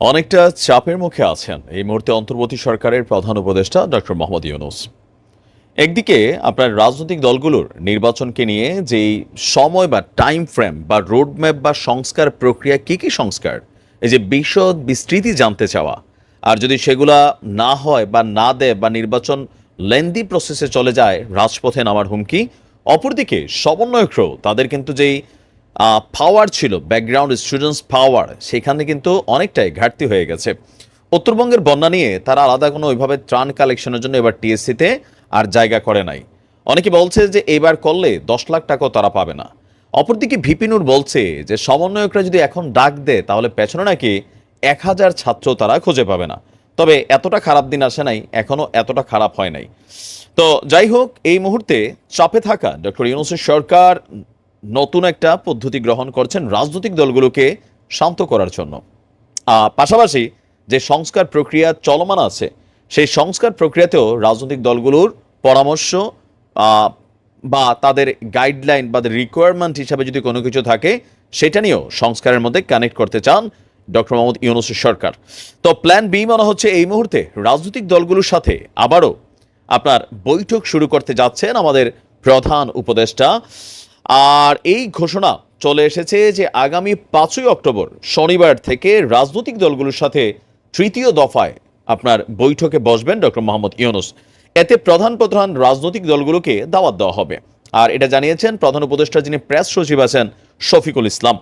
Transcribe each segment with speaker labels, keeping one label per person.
Speaker 1: অনেকটা চাপের মুখে আছেন। এই মুহূর্তে অন্তর্বর্তী সরকারের প্রধান উপদেষ্টা ডক্টর মোহাম্মদ ইউনুস। একদিকে আপনার রাজনৈতিক দলগুলোর নির্বাচনকে নিয়ে যেই সময় বা টাইম ফ্রেম বা রোডম্যাপ বা সংস্কার প্রক্রিয়া কি কি সংস্কার, এই যে বিশদ বিস্তৃতি জানতে চাওয়া, আর যদি সেগুলা না হয় বা না দেয় বা নির্বাচন লেন্দি প্রসেসে চলে যায়, রাজপথে নামার হুমকি, অপরদিকে সমন্বয়করাও তাদের কিন্তু যেই পাওয়ার ছিল ব্যাকগ্রাউন্ড স্টুডেন্টস পাওয়ার সেখানে কিন্তু অনেকটাই ঘাটতি হয়ে গেছে। উত্তরবঙ্গের বন্যা নিয়ে তারা আলাদা কোনো ওইভাবে ত্রাণ কালেকশনের জন্য এবার টিএসসিতে আর জায়গা করে নাই। অনেকে বলছে যে এবার করলে দশ লাখ টাকাও তারা পাবে না। অপরদিকে ভিপিনুর বলছে যে সমন্বয়করা যদি এখন ডাক দেয়, তাহলে পেছনে নাকি এক হাজার ছাত্র তারা খুঁজে পাবে না। তবে এতটা খারাপ দিন আসে নাই এখনও এতটা খারাপ হয় নাই। তো যাই হোক, এই মুহূর্তে চাপে থাকা ডক্টর ইউনুসের সরকার নতুন একটা পদ্ধতি গ্রহণ করছেন রাজনৈতিক দলগুলোকে শান্ত করার জন্য। পাশাপাশি যে সংস্কার প্রক্রিয়া চলমান আছে, সেই সংস্কার প্রক্রিয়াতেও রাজনৈতিক দলগুলোর পরামর্শ বা তাদের গাইডলাইন বা রিকোয়ারমেন্ট হিসাবে যদি কোনো কিছু থাকে, সেটা নিয়েও সংস্কারের মধ্যে কানেক্ট করতে চান ডক্টর মোহাম্মদ ইউনুসের সরকার। তো প্ল্যান বি মনে হচ্ছে এই মুহূর্তে রাজনৈতিক দলগুলোর সাথে আবারও আপনার বৈঠক শুরু করতে যাচ্ছেন আমাদের প্রধান উপদেষ্টা আর এই ঘোষণা চলে এসেছে যে আগামী পাঁচই অক্টোবর শনিবার থেকে রাজনৈতিক দলগুলোর সাথে তৃতীয় দফায় আপনার বৈঠকে বসবেন ডক্টর মোহাম্মদ ইউনুস। এতে প্রধান প্রধান রাজনৈতিক দলগুলোকে দাওয়াত দেওয়া হবে। আর এটা জানিয়েছেন প্রধান উপদেষ্টা যিনি প্রেস সচিব আছেন শফিকুল ইসলাম।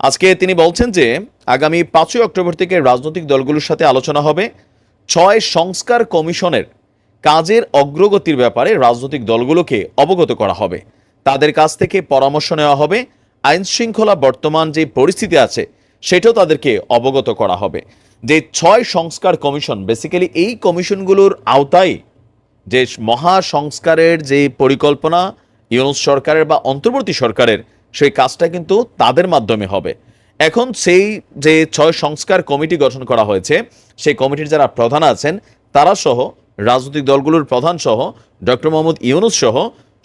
Speaker 1: আজকে তিনি বলছেন যে আগামী পাঁচই অক্টোবর থেকে রাজনৈতিক দলগুলোর সাথে আলোচনা হবে। ছয় সংস্কার কমিশনের কাজের অগ্রগতির ব্যাপারে রাজনৈতিক দলগুলোকে অবগত করা হবে। তাদের কাছ থেকে পরামর্শ নেওয়া হবে। আইন শৃঙ্খলা বর্তমান যে পরিস্থিতি আছে, সেটাও তাদেরকে অবগত করা হবে। যে ছয় সংস্কার কমিশন বেসিক্যালি এই কমিশনগুলোর আওতায় যে মহা সংস্কারের যে পরিকল্পনা ইউনুস সরকারের বা অন্তর্বর্তী সরকারের, সেই কাজটা কিন্তু তাদের মাধ্যমে হবে। এখন সেই যে ছয় সংস্কার কমিটি গঠন করা হয়েছে, সেই কমিটির যারা প্রধান আছেন তারা সহ রাজনৈতিক দলগুলোর প্রধান সহ ডক্টর মোহাম্মদ ইউনুস সহ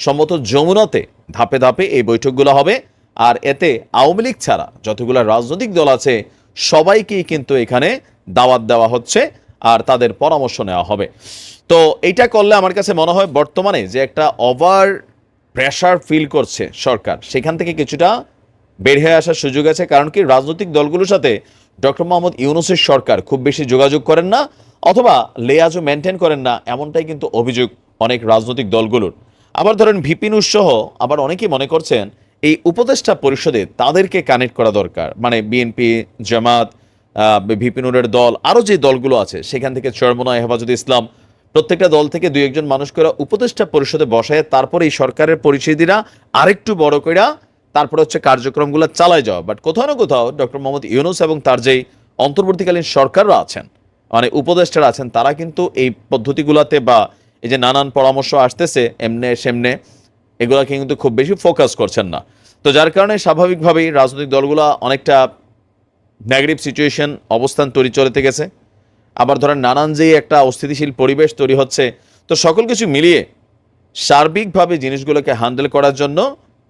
Speaker 1: সম্মত যমুনাতে ধাপে ধাপে এই বৈঠকগুলো হবে। আর এতে আওয়ামী লীগ ছাড়া যতগুলো রাজনৈতিক দল আছে, সবাইকেই কিন্তু এখানে দাওয়াত দেওয়া হচ্ছে আর তাদের পরামর্শ নেওয়া হবে। তো এইটা করলে আমার কাছে মনে হয় বর্তমানে যে একটা ওভার প্রেশার ফিল করছে সরকার, সেখান থেকে কিছুটা বের হয়ে আসার সুযোগ আছে। কারণ কি রাজনৈতিক দলগুলোর সাথে ডক্টর মোহাম্মদ ইউনুসের সরকার খুব বেশি যোগাযোগ করেন না, অথবা লেয়াজও মেনটেন করেন না, এমনটাই কিন্তু অভিযোগ অনেক রাজনৈতিক দলগুলোর। আবার ধরেন ভিপিনুস সহ আবার অনেকেই মনে করছেন এই উপদেষ্টা পরিষদে তাদেরকে কানেক্ট করা দরকার। মানে বিএনপি জামাত ভিপিনুরের দল, আরও যে দলগুলো আছে, সেখান থেকে চরমনায় হেফাজত ইসলাম, প্রত্যেকটা দল থেকে দুই একজন মানুষ করে উপদেষ্টা পরিষদে বসায়, তারপরে এই সরকারের পরিচিতিরা আরেকটু বড় কইরা তারপরে হচ্ছে কার্যক্রমগুলো চালায় যাওয়া। বাট কোথাও না কোথাও ডক্টর মোহাম্মদ ইউনুস এবং তার যেই অন্তর্বর্তীকালীন সরকাররা আছেন মানে উপদেষ্টারা আছেন, তারা কিন্তু এই পদ্ধতিগুলোতে বা এই যে নানান পরামর্শ আসতেছে এমনে সেমনে, এগুলাকে কিন্তু খুব বেশি ফোকাস করছেন না। তো যার কারণে স্বাভাবিকভাবেই রাজনৈতিক দলগুলো অনেকটা নেগেটিভ সিচুয়েশন অবস্থান তৈরি চলতে গেছে। আবার ধরেন নানান যেই একটা অস্থিতিশীল পরিবেশ তৈরি হচ্ছে, তো সকল কিছু মিলিয়ে সার্বিকভাবে জিনিসগুলোকে হ্যান্ডেল করার জন্য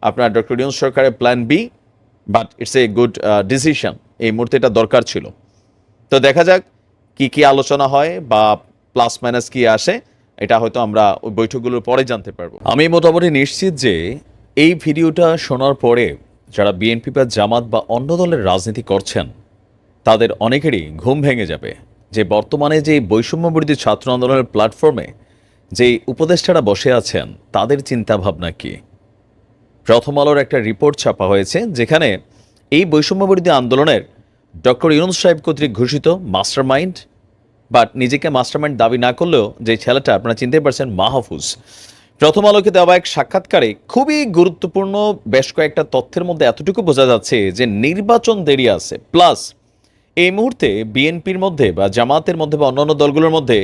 Speaker 1: আপনার ডক্টর ইউনুস সরকারের plan B but it's a good decision এই মুহূর্তে এটা দরকার ছিল। তো দেখা যাক কি কি আলোচনা হয় বা প্লাস মাইনাস কি আসে। এটা হয়তো আমরা ওই বৈঠকগুলোর পরে জানতে পারব। আমি মোটামুটি নিশ্চিত যে এই ভিডিওটা শোনার পরে যারা বিএনপি বা জামাত বা অন্য দলের রাজনীতি করছেন, তাদের অনেকেরই ঘুম ভেঙে যাবে যে বর্তমানে যে বৈষম্যবিরোধী ছাত্র আন্দোলনের প্ল্যাটফর্মে যে উপদেষ্টারা বসে আছেন, তাদের চিন্তাভাবনা কি? প্রথম আলোর একটা রিপোর্ট ছাপা হয়েছে যেখানে এই বৈষম্যবিরোধী আন্দোলনের ডক্টর ইউনুস সাহেব কর্তৃক ঘোষিত মাস্টার মাইন্ড বাট নিজেকে মাস্টারমাইন্ড দাবি না করলেও যে ছেলেটা, আপনারা চিনতে পারছেন মাহফুজ প্রথম আলোকে দেওয়া এক সাক্ষাৎকারে খুবই গুরুত্বপূর্ণ বেশ কয়েকটা তথ্যের মধ্যে এতটুকু বোঝা যাচ্ছে যে নির্বাচন দেরি আছে। প্লাস, এই মুহূর্তে বিএনপির মধ্যে বা জামাতের মধ্যে বা অন্যান্য দলগুলোর মধ্যে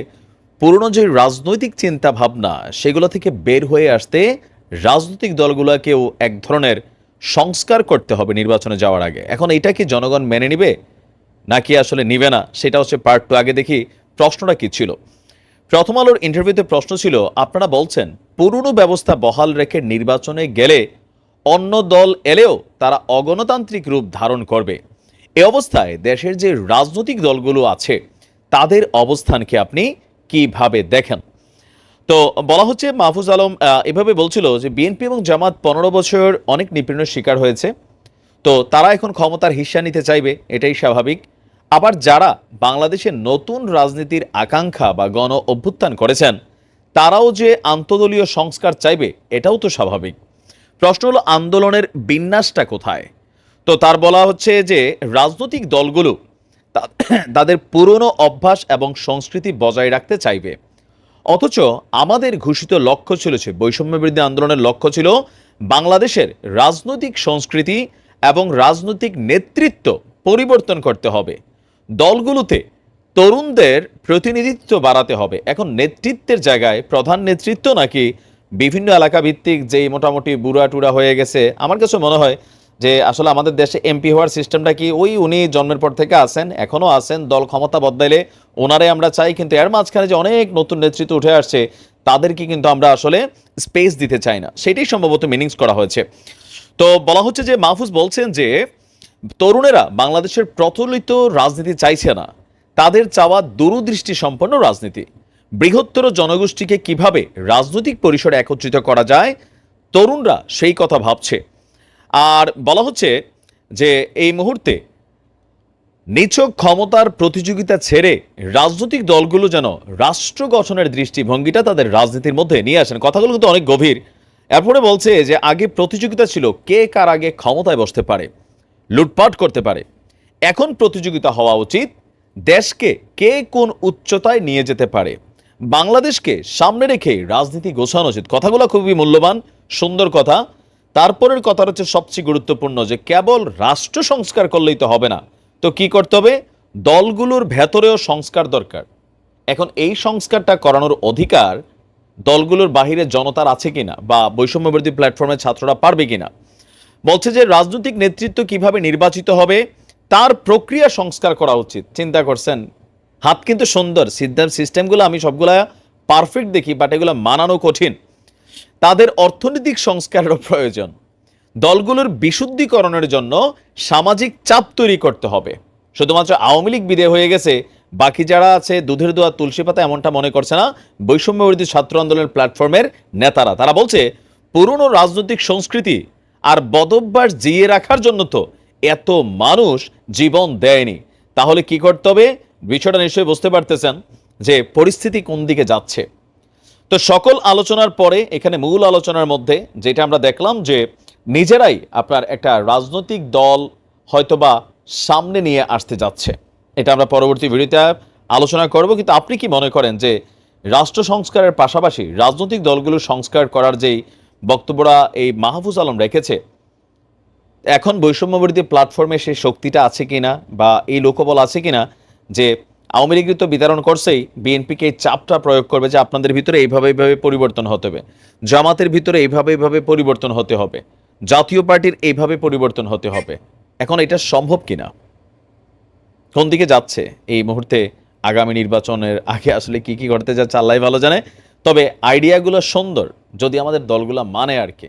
Speaker 1: পুরনো যে রাজনৈতিক চিন্তা ভাবনা সেগুলো থেকে বের হয়ে আসতে রাজনৈতিক দলগুলোকেও এক ধরনের সংস্কার করতে হবে নির্বাচনে যাওয়ার আগে। এখন এটা কি জনগণ মেনে নিবে? নাকি আসলে নিবে না সেটা হচ্ছে পার্ট টু আগে দেখি প্রশ্নটা কি ছিল। প্রথম আলোর ইন্টারভিউতে প্রশ্ন ছিল, আপনারা বলছেন, পুরনো ব্যবস্থা বহাল রেখে নির্বাচনে গেলে অন্য দল এলেও তারা অগণতান্ত্রিক রূপ ধারণ করবে। এ অবস্থায় দেশের যে রাজনৈতিক দলগুলো আছে, তাদের অবস্থানকে আপনি কীভাবে দেখেন? তো বলা হচ্ছে, মাহফুজ আলম এভাবে বলছিল যে, বিএনপি এবং জামাত পনেরো বছর অনেক নিপীড়নের শিকার হয়েছে। তো তারা এখন ক্ষমতার হিস্সা নিতে চাইবে, এটাই স্বাভাবিক। আবার যারা বাংলাদেশে নতুন রাজনীতির আকাঙ্ক্ষা বা গণ অভ্যুত্থান করেছেন, তারাও যে আন্তদলীয় সংস্কার চাইবে, এটাও তো স্বাভাবিক। প্রশ্ন হলো, আন্দোলনের বিন্যাসটা কোথায়? তো তার বলা হচ্ছে যে, রাজনৈতিক দলগুলো তাদের পুরনো অভ্যাস এবং সংস্কৃতি বজায় রাখতে চাইবে। অথচ আমাদের ঘোষিত লক্ষ্য ছিল যে বৈষম্য বিরোধী আন্দোলনের লক্ষ্য ছিল বাংলাদেশের রাজনৈতিক সংস্কৃতি এবং রাজনৈতিক নেতৃত্ব পরিবর্তন করতে হবে। দলগুলোতে তরুণদের প্রতিনিধিত্ব বাড়াতে হবে। এখন নেতৃত্বের জায়গায় প্রধান নেতৃত্ব নাকি বিভিন্ন এলাকা ভিত্তিক যেই মোটামুটি বুড়া টুরা হয়ে গেছে, আমার কাছে মনে হয় যে আসলে আমাদের দেশে এমপি হওয়ার সিস্টেমটা কি ওই উনি জন্মের পর থেকে আছেন, এখনও আছেন, দল ক্ষমতা বদলাইলে ওনারে আমরা চাই, কিন্তু এর মাঝখানে যে অনেক নতুন নেতৃত্ব উঠে আসছে, তাদেরকে কিন্তু আমরা আসলে স্পেস দিতে চাই না। সেটাই সম্ভবত মিনিংস করা হয়েছে। তো বলা হচ্ছে যে মাহফুজ বলছেন যে তরুণেরা বাংলাদেশের প্রচলিত রাজনীতি চাইছে না। তাদের চাওয়া দূরদৃষ্টি সম্পন্ন রাজনীতি। বৃহত্তর জনগোষ্ঠীকে কীভাবে রাজনৈতিক পরিসরে একত্রিত করা যায়, তরুণরা সেই কথা ভাবছে। আর বলা হচ্ছে যে, এই মুহূর্তে নিছক ক্ষমতার প্রতিযোগিতা ছেড়ে রাজনৈতিক দলগুলো যেন রাষ্ট্র গঠনের দৃষ্টিভঙ্গিটা তাদের রাজনীতির মধ্যে নিয়ে আসেন। কথাগুলো কিন্তু অনেক গভীর। এরপরে বলছে যে, আগে প্রতিযোগিতা ছিল কে কার আগে ক্ষমতায় বসতে পারে। লুটপাট করতে পারে। এখন প্রতিযোগিতা হওয়া উচিত, দেশকে কে কোন উচ্চতায় নিয়ে যেতে পারে। বাংলাদেশকে সামনে রেখে রাজনীতি গোছানো উচিত। কথাগুলো খুবই মূল্যবান, সুন্দর কথা। তারপরের কথা হচ্ছে সবচেয়ে গুরুত্বপূর্ণ যে, কেবল রাষ্ট্র সংস্কার করলেই তো হবে না। তো কি করতে হবে? দলগুলোর ভেতরেও সংস্কার দরকার। এখন এই সংস্কারটা করানোর অধিকার দলগুলোর বাহিরে জনতার আছে কিনা বা বৈষম্য বিরোধী প্ল্যাটফর্মে ছাত্ররা পারবে কিনা? বলছে যে রাজনৈতিক নেতৃত্ব কীভাবে নির্বাচিত হবে, তার প্রক্রিয়া সংস্কার করা উচিত। চিন্তা করছেন, হাত কিন্তু সুন্দর সিদ্ধান্ত সিস্টেমগুলো আমি সবগুলা পারফেক্ট দেখি বাট এগুলো মানানো কঠিন। তাদের অর্থনৈতিক সংস্কারেরও প্রয়োজন। দলগুলোর বিশুদ্ধিকরণের জন্য সামাজিক চাপ তৈরি করতে হবে। শুধুমাত্র আওয়ামী লীগ বিদে হয়ে গেছে, বাকি যারা আছে, দুধের দোয়া, তুলসী পাতা এমনটা মনে করছে না বৈষম্য বিরোধী ছাত্র আন্দোলনের প্ল্যাটফর্মের নেতারা। তারা বলছে, পুরনো রাজনৈতিক সংস্কৃতি আর বদভ্যাস জিয়ে রাখার জন্য তো এত মানুষ জীবন দেয়নি। তাহলে কি করতে হবে? বিষয়টা নিশ্চয়ই বুঝতে পারতেছেন যে পরিস্থিতি কোন দিকে যাচ্ছে। তো সকল আলোচনার পরে, এখানে মূল আলোচনার মধ্যে যেটা আমরা দেখলাম যে নিজেরাই আপনার একটা রাজনৈতিক দল হয়তোবা সামনে নিয়ে আসতে যাচ্ছে। এটা আমরা পরবর্তী ভিডিওতে আলোচনা করব, কিন্তু আপনি কি মনে করেন যে রাষ্ট্র সংস্কারের পাশাপাশি রাজনৈতিক দলগুলো সংস্কার করার যেই বক্তব্যটা এই মাহফুজ আলম রেখেছে। এখন বৈষম্যবিরোধী প্ল্যাটফর্মে সেই শক্তিটা আছে কিনা বা এই লোকবল আছে কিনা যে আওয়ামী লীগ তো বিতরণ করছেই বিএনপিকে চাপটা প্রয়োগ করবে যে আপনাদের ভিতরে এইভাবে এইভাবে পরিবর্তন হতে হবে, জামাতের ভিতরে এইভাবে এইভাবে পরিবর্তন হতে হবে, জাতীয় পার্টির এইভাবে পরিবর্তন হতে হবে, এখন এটা সম্ভব কিনা? কোন দিকে যাচ্ছে এই মুহূর্তে আগামী নির্বাচনের আগে আসলে কি কি করতে যাচ্ছে আল্লাহ ভালো জানে। তবে আইডিয়াগুলো সুন্দর যদি আমাদের দলগুলো মানে আর কি।